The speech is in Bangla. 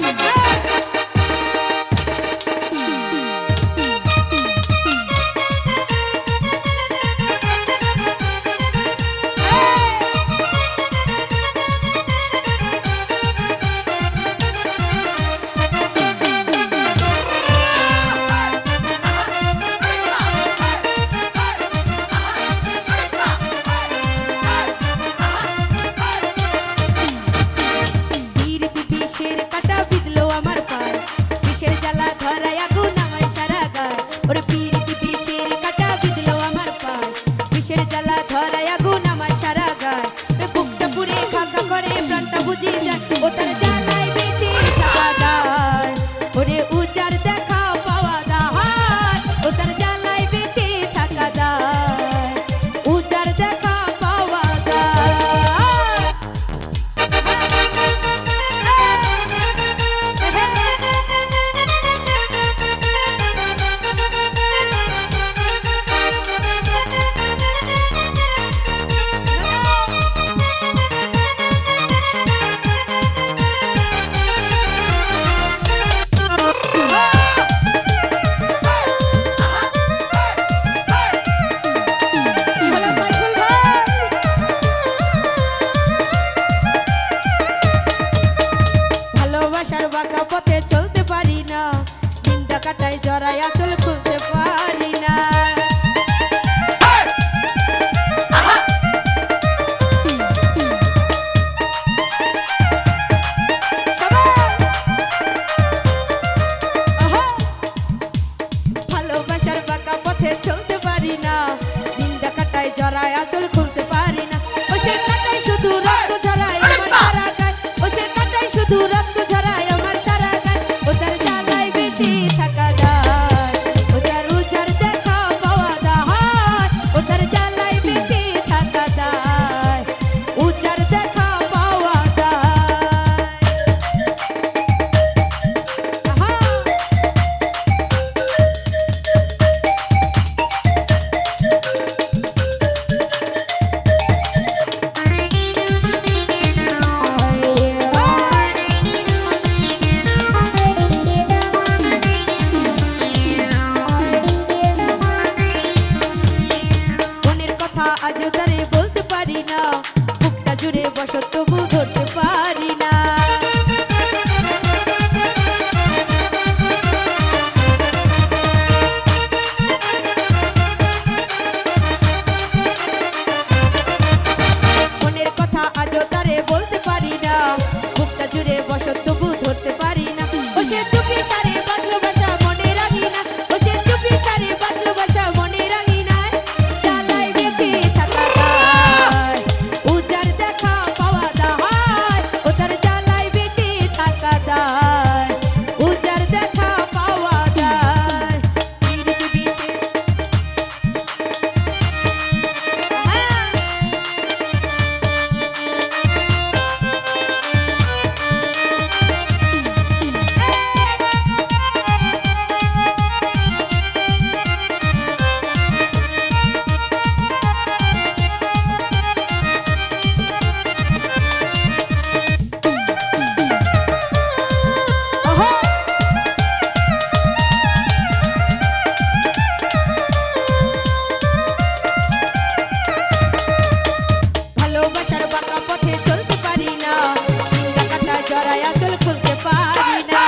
Thank you. জ্বালা ধরায়া বাঁকা পথে চলতে পারি না। দিন কাটাই আজও তারে বলতে পারি না। বুকটা জুড়ে বসত তবু ধরতে পারি খুলতে পারি না।